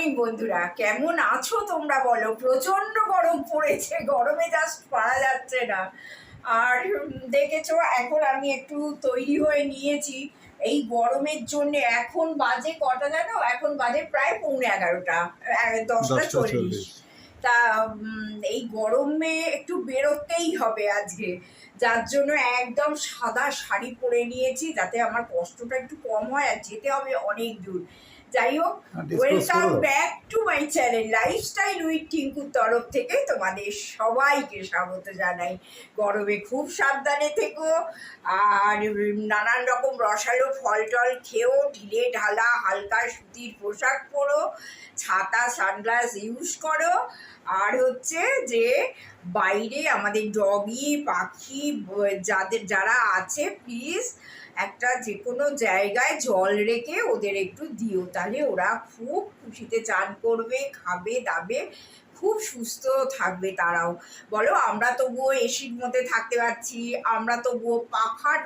Morning বন্ধুরা কেমন আছো তোমরা বলো? প্রচণ্ড গরম পড়েছে গরমে জাস্ট পারা যাচ্ছে না। আর দেখেছ এখন আমি একটু তৈরি হয়ে নিয়েছি। এই গরমের জন্য এখন বাজে কটা জানো? এখন বাজে প্রায় পৌনে এগারোটা দশটা চল্লিশ। তা এই গরমে একটু বেরোতেই হবে আজকে। যার জন্য একদম সাদা শাড়ি পরে নিয়েছি যাতে আমার কষ্টটা একটু কম হয় আর যেতে হবে অনেক দূর। যাই হোক welcome back to my channel lifestyle with টিঙ্কুর তরফ থেকে তোমাদের সবাইকে স্বাগত জানাই। গরমে খুব সাবধানে থেকো আর নানান রকম রসালো ফল টল খেয়েও ঢিলে ঢালা হালকা সুতির পোশাক পরো ছাতা সানগ্লাস ইউজ করো। আর হচ্ছে যে বাইরে আমাদের ডগি পাখি যাদের যারা আছে প্লিজ একটা যে কোনো জায়গায় জল রেখে ওদের একটু দিও। তাহলে ওরা খুব খুশিতে চান করবে, খাবে, দাবে। খুব সুস্থ থাকবে তারাও। বলো, আমরা তবুও এসির মধ্যে থাকতে পারছি, আমরা তবুও পাখার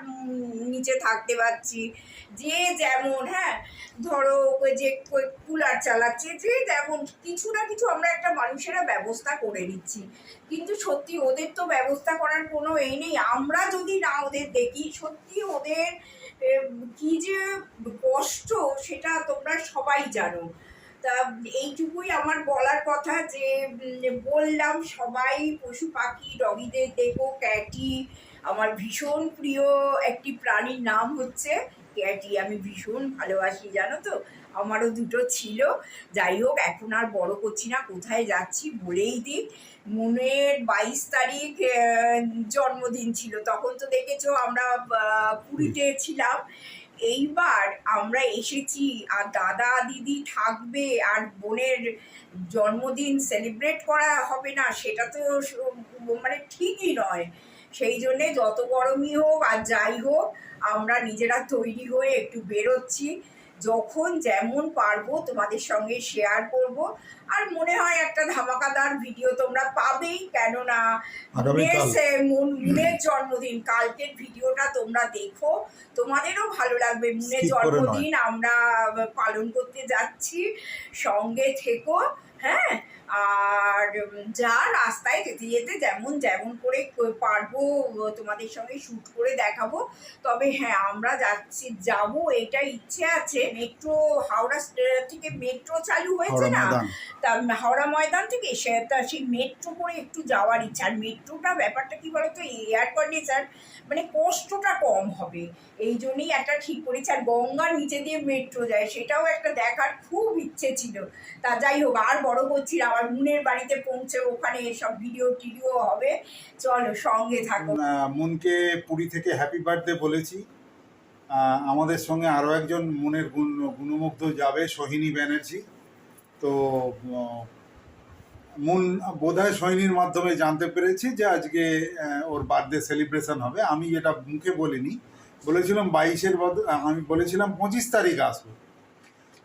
নিচে থাকতে পারছি। যে যেমন হ্যাঁ ধরো ওই যে কুলার চালাচ্ছে, যে যেমন কিছু না কিছু আমরা একটা মানুষেরা ব্যবস্থা করে নিচ্ছি। কিন্তু সত্যি ওদের তো ব্যবস্থা করার কোনো এই নেই। আমরা যদি না ওদের দেখি, সত্যি ওদের কি যে কষ্ট সেটা তোমরা সবাই জানো। তা এইটুকুই আমার বলার কথা যে বললাম, সবাই পশু পাখি, ডগিদের দেখো, ক্যাটি আমার ভীষণ প্রিয় একটি প্রাণীর নাম হচ্ছে ক্যাটি। আমি ভীষণ ভালোবাসি, জানো তো? আমারও দুটো ছিল। যাই হোক, এখন আর বড় করছি না, কোথায় যাচ্ছি বলেই দিই। মনের বাইশ তারিখ জন্মদিন ছিল, তখন তো দেখেছ আমরা পুরীতে ছিলাম। এইবার আমরা এসেছি, আর দাদা দিদি থাকবে, আর বোনের জন্মদিন সেলিব্রেট করা হবে না, সেটা তো মানে ঠিকই নয়। সেই জন্যে যত গরমই হোক, আর যাই হোক, আমরা নিজেরা তৈরি হয়ে একটু বেরোচ্ছি। যখন যেমন পারব তোমাদের সঙ্গে শেয়ার করব আর মনে হয় একটা ধামাকাদার ভিডিও তোমরা পাবেই কেননা। মুনের মুন- জন্মদিন কালকের ভিডিওটা তোমরা দেখো তোমাদেরও ভালো লাগবে মুনের। জন্মদিন আমরা পালন করতে যাচ্ছি সঙ্গে থেকো হ্যাঁ আর যা রাস্তায় যেতে যেতে যেমন যেমন করে পারব তোমাদের সঙ্গে শ্যুট করে দেখাবো। তবে হ্যাঁ আমরা যাচ্ছি যাব এটা ইচ্ছে আছে। মেট্রো হাওড়া থেকে মেট্রো চালু হয়েছে না? তা হাওড়া ময়দান থেকে সে তা সেই মেট্রো করে একটু যাওয়ার ইচ্ছা। আর মেট্রোটা ব্যাপারটা কি বলতো? এয়ার কন্ডিশন মানে কষ্টটা কম হবে। এই জন্যই একটা ঠিক করেছি। আর গঙ্গার নিচে দিয়ে মেট্রো যায় সেটাও একটা দেখার খুব ইচ্ছে ছিল। তা যাই হোক আর বড় করছি আমার মুনের বাড়িতে পৌঁছে ওখানে সব ভিডিও টিডিও হবে। চলো সঙ্গে থাকো। মুনকে পুরী থেকে হ্যাপি বার্থডে বলেছি। আমাদের সঙ্গে আরও একজন মনের গুণ, গুণমুগ্ধ যাবে, সোহিনী ব্যানার্জি। তো মন মুন বোধহয় সোহিনীর মাধ্যমে জানতে পেরেছি যে আজকে ওর বার্থডে সেলিব্রেশন হবে। আমি এটা মুখে বলিনি। বলেছিলাম বাইশের বদ, আমি বলেছিলাম পঁচিশ তারিখ আসব।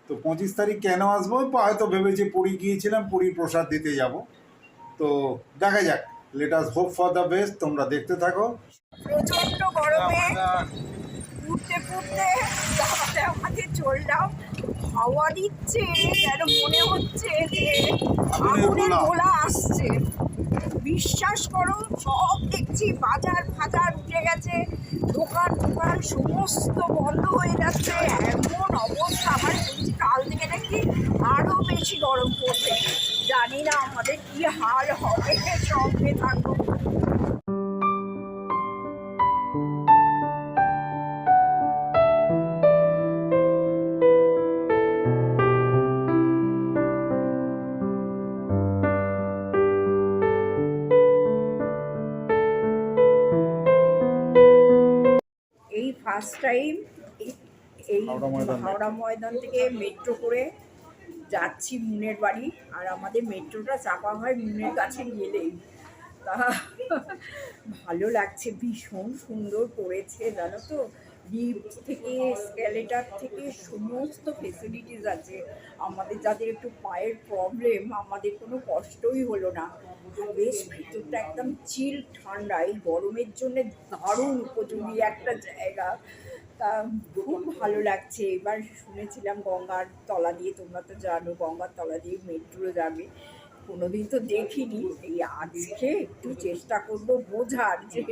তো পঁচিশ তারিখ কেন আসব? হয়তো ভেবেছি পুরী গিয়েছিলাম পুরী প্রসাদ দিতে যাব। তো দেখা যাক let us hope for the best তোমরা দেখতে থাকো। প্রচণ্ড গরমে ফুটতে আমাদের আমাদের চললাম হাওয়া দিচ্ছে যেন মনে হচ্ছে যে আগুনের গোলা। আসছে। বিশ্বাস করো সব দেখছি বাজার ফাজার উঠে গেছে দোকান দোকান সমস্ত বন্ধ হয়ে যাচ্ছে এমন অবস্থা আমার। থেকে নাকি আরও বেশি গরম পড়বে। জানি না আমাদের কি হাল হবে, সঙ্গে থাকব। ফার্স্ট টাইম এই হাওড়া ময়দান। থেকে। মেট্রো করে যাচ্ছি মুনের বাড়ি। আর আমাদের মেট্রোটা চাপা হয় মুনের কাছে গেলেই। তা ভালো লাগছে ভীষণ সুন্দর করেছে জানো তো? লিফট থেকে স্ক্যালেটার থেকে সমস্ত ফেসিলিটিস আছে। আমাদের যাদের একটু পায়ের প্রবলেম আমাদের কোনো কষ্টই হলো না। বেশ ভেতরটা একদম চিল ঠান্ডা। এই গরমের জন্য দারুণ উপযোগী একটা জায়গা। তা খুব ভালো লাগছে। এবার শুনেছিলাম গঙ্গার তলা দিয়ে তোমরা তো জানো গঙ্গার তলা দিয়ে মেট্রো যাবে। কোনোদিন তো দেখিনি। এই আজকে একটু চেষ্টা করব বোঝার যে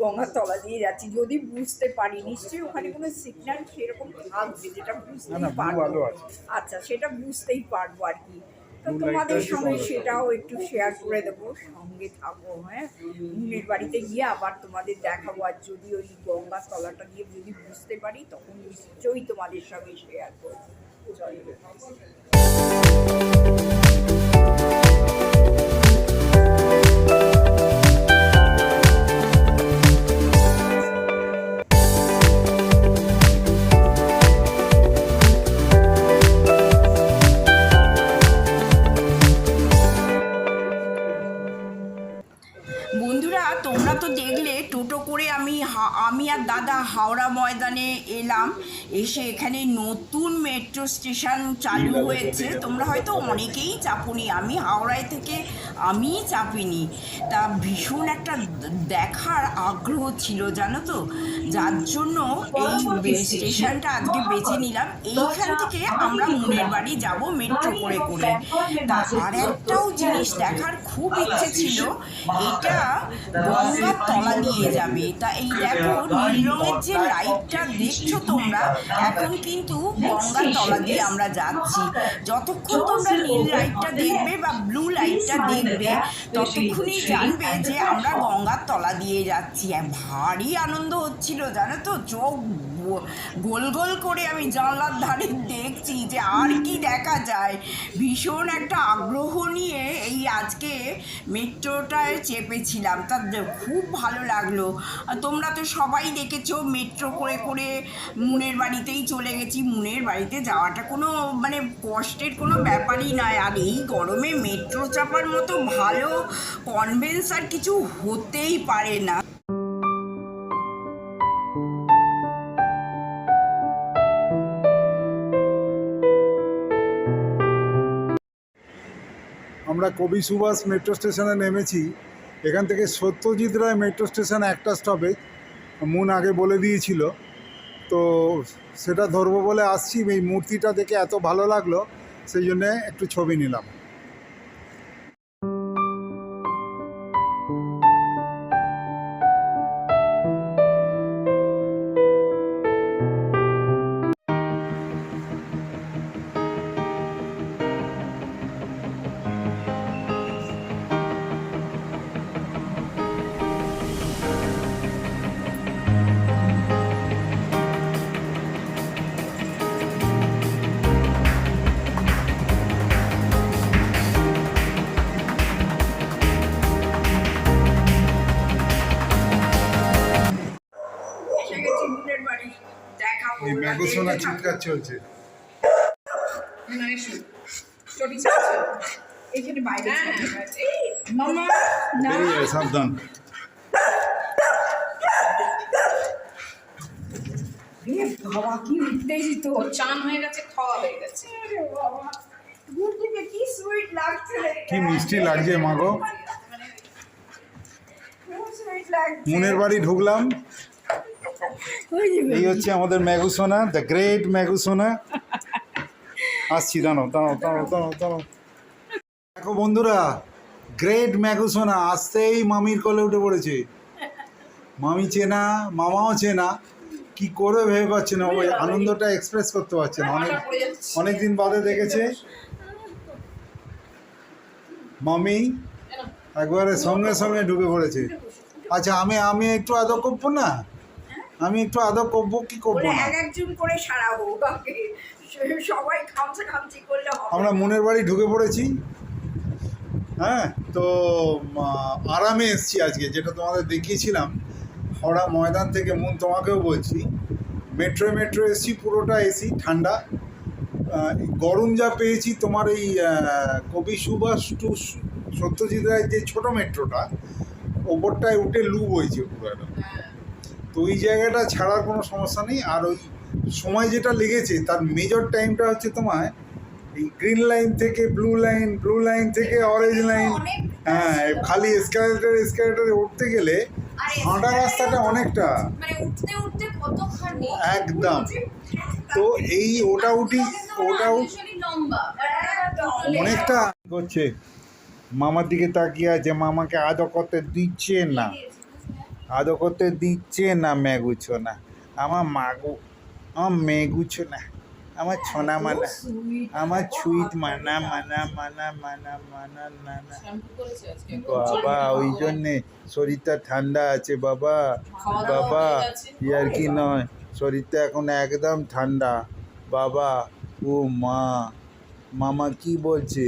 গঙ্গার তলা দিয়ে যাচ্ছি। যদি বুঝতে পারি নিশ্চয়ই ওখানে কোনো সিগন্যাল সেরকম থাকবে যেটা না পারব। আচ্ছা সেটা বুঝতেই পারব আর কি। তো তোমাদের সঙ্গে সেটাও একটু শেয়ার করে দেবো সঙ্গে থাকব হ্যাঁ। মুনের বাড়িতে গিয়ে আবার তোমাদের দেখাবো আর যদি ওই গঙ্গা তলাটা দিয়ে যদি বুঝতে পারি তখন নিশ্চয়ই তোমাদের সঙ্গে শেয়ার করব। হাওড়া ময়দানে এলাম। এসে এখানে নতুন মেট্রো স্টেশন চালু হয়েছে। তোমরা হয়তো অনেকেই চাপুনি। আমি হাওড়ায় থেকে আমি চাপিনি। তা ভীষণ একটা দেখার আগ্রহ ছিল জানো তো? যার জন্য এই স্টেশনটা আজকে বেছে নিলাম। এইখান থেকে আমরা মনের বাড়ি যাব মেট্রো করে করে। তা আর একটাও জিনিস দেখার খুব ইচ্ছে ছিল এটা গঙ্গার তলা দিয়ে যাবে। তা এই দেখো নীল রঙের যে লাইটটা দেখছ তোমরা? এখন কিন্তু গঙ্গার তলা দিয়ে আমরা যাচ্ছি। যতক্ষণ তোমরা নীল লাইটটা দেখবে বা ব্লু লাইটটা দেখবে, ততক্ষণই জানবে যে আমরা গঙ্গার তলা দিয়ে যাচ্ছি। ভারী আনন্দ হচ্ছিল, জানো তো? চোখ গোল গোল করে আমি জানলার ধারে দেখছি যে আর কি দেখা যায়। ভীষণ একটা আগ্রহ নিয়ে এই আজকে মেট্রোটায় চেপেছিলাম। তা দে- খুব ভালো লাগল। তোমরা তো সবাই দেখেছ মেট্রো করে করে মুনের বাড়িতেই চলে গেছি। মুনের বাড়িতে যাওয়াটা কোনো মানে কষ্টের কোনো ব্যাপারই নয়। আর এই গরমে মেট্রো চাপার মতো ভালো কনভেন্স আর কিছু হতেই পারে না। আমরা কবি সুভাষ মেট্রো স্টেশনে নেমেছি, এখান থেকে সত্যজিৎ রায় মেট্রো স্টেশন একটা স্টপেজ মুন আগে বলে দিয়েছিল। তো সেটা ধরবো বলে আসছি, এই মূর্তিটা দেখে এত ভালো লাগল, সেই জন্যে একটু ছবি নিলাম। থাকো। চিৎকার চলছে এখানে বাইরে মামা না। সাবধান। এ বাবা কি উঠতেই চান হয়ে গেছে খাওয়া হয়ে গেছে। আরে বাবা দূর থেকে কি সুইট লাগছে কি মিষ্টি লাগছে মাগো খুব মুনের বাড়ি ঢুকলাম। এই হচ্ছে আমাদের ম্যাগুসোনা দ্য গ্রেট ম্যাগুসোনা আসছি, দাঁড়াও দাঁড়াও দাঁড়াও দাঁড়াও দাঁড়াও। দেখো বন্ধুরা গ্রেট ম্যাগুসোনা আসতেই মামির কোলে উঠে পড়েছে। মামি চেনা, মামাও চেনা, কি করবে ভেবে পাচ্ছে না, ওই আনন্দটা এক্সপ্রেস করতে পারছে না, অনেক পড়ে যাচ্ছে অনেক দিন বাদে দেখেছে। মামি, একবারে সঙ্গে সঙ্গে ঢুকে পড়েছে। আচ্ছা আমি আমি একটু আদর করব না? আমি একটু আদর করব কি করব না? এক একজন করে সারাবো সবাই খামচা খামচি করলে হবে। আমরা মনের বাড়ি ঢুকে পড়েছি। হ্যাঁ তো আরামে এসছি আজকে যেটা তোমাদের দেখিয়েছিলাম। হাওড়া ময়দান থেকে মন তোমাকেও বলছি। মেট্রো মেট্রো এসছি পুরোটা এসি ঠান্ডা। গরম যা পেয়েছি তোমার এই কবি সুভাষ টু সত্যজিৎ রায়ের যে ছোটো মেট্রোটা ওপরটায় উঠে লু বইছে পুরো তো ওই জায়গাটা ছাড়ার কোনো সমস্যা নেই। আর ওই সময় যেটা লেগেছে তার মেজর টাইমটা হচ্ছে তোমায় এই গ্রিন লাইন থেকে ব্লু লাইন ব্লু লাইন থেকে অরেঞ্জ লাইন হ্যাঁ খালি এসকালেটার এসকালেটারে উঠতে গেলে হাঁটা রাস্তাটা অনেকটা। মানে একদম। তো এই ওটা উঠি ওটা অনেকটা করছে মামার দিকে তাকিয়ে আছে মামাকে আদর করতে দিচ্ছে না। আদর করতে দিচ্ছে না মেগুছো না আমার মাগু আমার মেগুছো না আমার ছোনা মানা আমার ছুইট মানা মানা মানা মানা মানা না না শ্যাম্পু করেছে আজকে। বাবা ওই জন্যে শরীরটা ঠান্ডা আছে বাবা। বাবা। ইয়ার কি নয় শরীরটা এখন একদম ঠান্ডা। বাবা ও মা মামা কি বলছে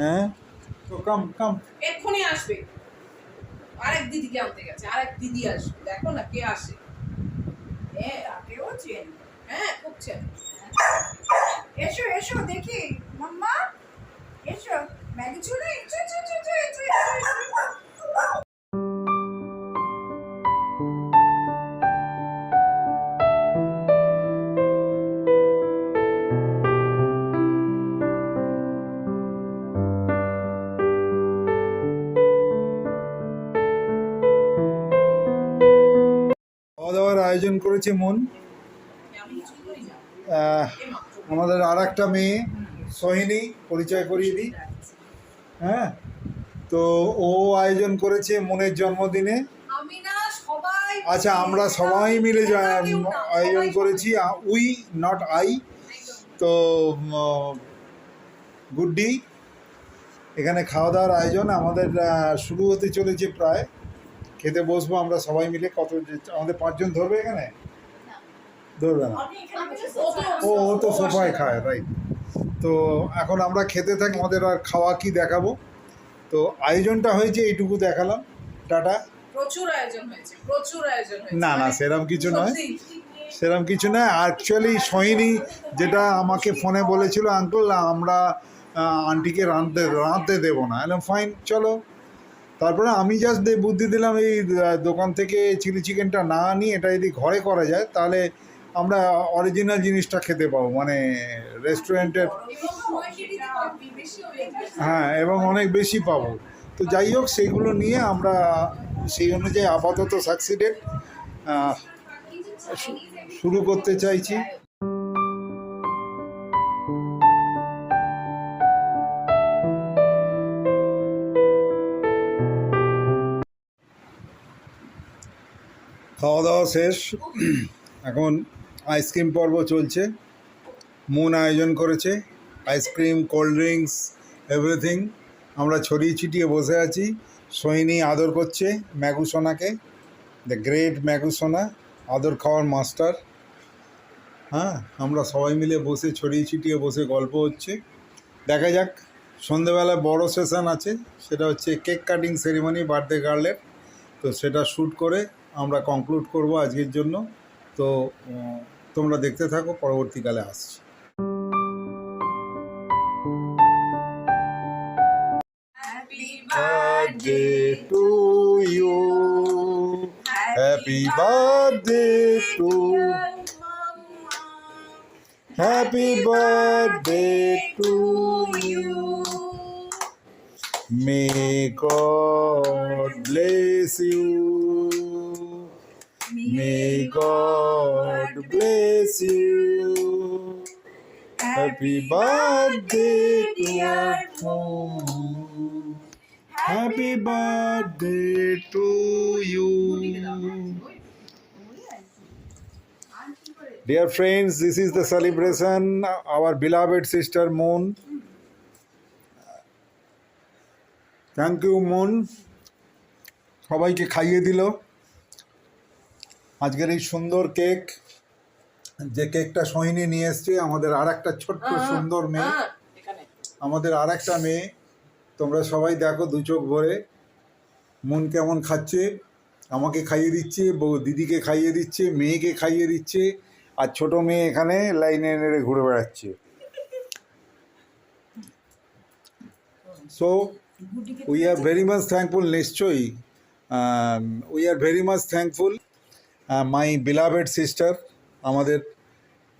হ্যাঁ? তো কাম কাম এক্ষুনি আসবে। আরেক দিদিকে আনতে গেছে আরেক দিদি আসবে। দেখো না কে আসে। হ্যাঁ তাকেও চেন। হ্যাঁ খুব চেনে। এসো এসো, দেখি। মাম্মা, এসো। ম্যাগি চলে এসো এসো এসো এসো আয়োজন করেছে মন। আমাদের আর একটা মেয়ে, সোহিনী, পরিচয় করিয়ে দিই। হ্যাঁ তো ও আয়োজন করেছে মনের জন্মদিনে। আচ্ছা আমরা সবাই মিলে আয়োজন করেছি উই, নট আই। তো গুড্ডি, এখানে খাওয়া দাওয়ার আয়োজন আমাদের শুরু হতে চলেছে প্রায়। খেতে বসবো আমরা সবাই মিলে কত আমাদের পাঁচজন ধরবে এখানে? ধরবে না। ও তো- ও তো সোফায় খায় রাইট তো এখন আমরা খেতে থাকি আমাদের আর খাওয়া কি দেখাবো? তো আয়োজনটা হয়েছে এইটুকু দেখালাম। টাটা। প্রচুর আয়োজন হয়েছে প্রচুর আয়োজন হয়েছে। না না মানে সেরম কিছু নয়। সত্যি। সেরকম কিছু নয়। অ্যাকচুয়ালি সোহিনী যেটা আমাকে ফোনে বলেছিল আঙ্কল আমরা আন্টিকে রাঁধতে রাঁধতে দেবো না। এলাম ফাইন চলো। তারপরে আমি জাস্ট বুদ্ধি দিলাম, এই দোকান থেকে চিলি চিকেনটা না নিয়ে এটা যদি ঘরে করা যায়, তাহলে আমরা অরিজিনাল জিনিসটা খেতে পাবো। মানে রেস্টুরেন্টের। হ্যাঁ এবং অনেক বেশি পাবো। তো যাই হোক, সেইগুলো নিয়ে আমরা সেই অনুযায়ী আপাতত সাকসিডেড শুরু করতে চাইছি। খাওয়া দাওয়া শেষ। এখন আইসক্রিম পর্ব চলছে। মন আয়োজন করেছে। Ice cream cold drinks everything. আমরা ছড়িয়ে ছিটিয়ে বসে আছি। সোহিনী আদর করছে ম্যাগু সোনাকে। দ্য গ্রেট ম্যাগু সোনা আদর খাওয়ার মাস্টার। হ্যাঁ আমরা সবাই মিলে বসে ছড়িয়ে ছিটিয়ে বসে গল্প হচ্ছে। দেখা যাক সন্ধেবেলা বড় সেশন আছে। সেটা হচ্ছে কেক কাটিং সেরিমনি বার্থডে গার্লের। তো সেটা শ্যুট করে আমরা কনক্লুড করব আজকের জন্য তো তোমরা দেখতে থাকো পরবর্তীকালে আসছি Happy birthday to you. Happy birthday to Happy birthday to you. May God bless you. May God bless you. Happy birthday to our home. Happy birthday to you. Dear friends, this is the celebration. Our beloved sister Moon. Thank you মন সবাইকে খাইয়ে দিল আজকের এই সুন্দর cake যে কেকটা সোহিনী নিয়ে এসছে আমাদের আর একটা ছোট্ট সুন্দর মেয়ে। আমাদের আর একটা মেয়ে। তোমরা সবাই দেখো দু চোখ ভরে। মন কেমন খাচ্ছে? আমাকে খাইয়ে দিচ্ছে বউ দিদিকে খাইয়ে দিচ্ছে মেয়েকে খাইয়ে দিচ্ছে আর ছোট মেয়ে এখানে লাইনে নেড়ে ঘুরে বেড়াচ্ছে। So we are very much thankful নিশ্চয়ই। We are very much thankful my beloved sister আমাদের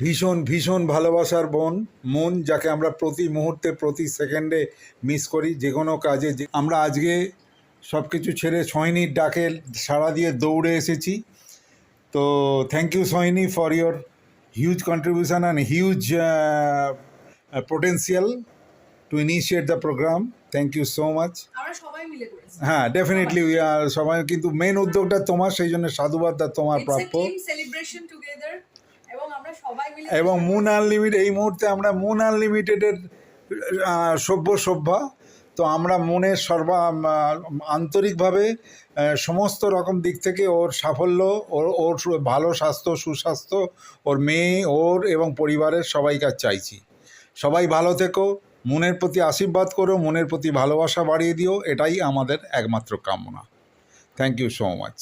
ভীষণ ভীষণ ভালোবাসার বোন, মন, যাকে আমরা প্রতি মুহূর্তে, প্রতি সেকেন্ডে মিস করি, যে কোনো কাজে, যে আমরা আজকে সব কিছু ছেড়ে সোহিনীর ডাকে সাড়া দিয়ে দৌড়ে এসেছি। তো thank you Sohini for your huge contribution and huge potential to initiate the programme thank you so much হ্যাঁ ডেফিনেটলি সবাই কিন্তু মেন উদ্যোগটা তোমার সেই জন্য সাধুবাদ তোমার প্রাপ্য। team celebration together এবং মুন আনলিমিটেড এই মুহূর্তে আমরা মুন আনলিমিটেডের সভ্য সভ্যা। তো আমরা মনের সর্বা আন্তরিকভাবে সমস্ত রকম দিক থেকে ওর সাফল্য ওর ওর ভালো স্বাস্থ্য সুস্বাস্থ্য ওর মেয়ে ওর এবং পরিবারের সবাইকার চাইছি। সবাই ভালো থেকো। মনের প্রতি আশীর্বাদ করো, মনের প্রতি ভালোবাসা বাড়িয়ে দিও, এটাই আমাদের একমাত্র কামনা। থ্যাংক ইউ সো মাচ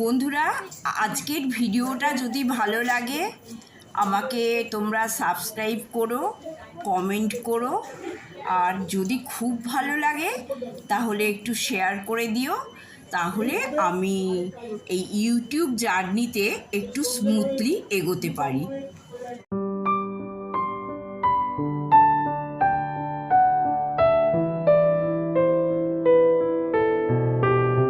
বন্ধুরা, আজকের ভিডিওটা যদি ভালো লাগে, আমাকে তোমরা সাবস্ক্রাইব করো কমেন্ট করো, আর যদি খুব ভালো লাগে, তাহলে একটু শেয়ার করে দিও। তাহলে আমি এই ইউটিউব জার্নিতে একটু স্মুথলি এগোতে পারি।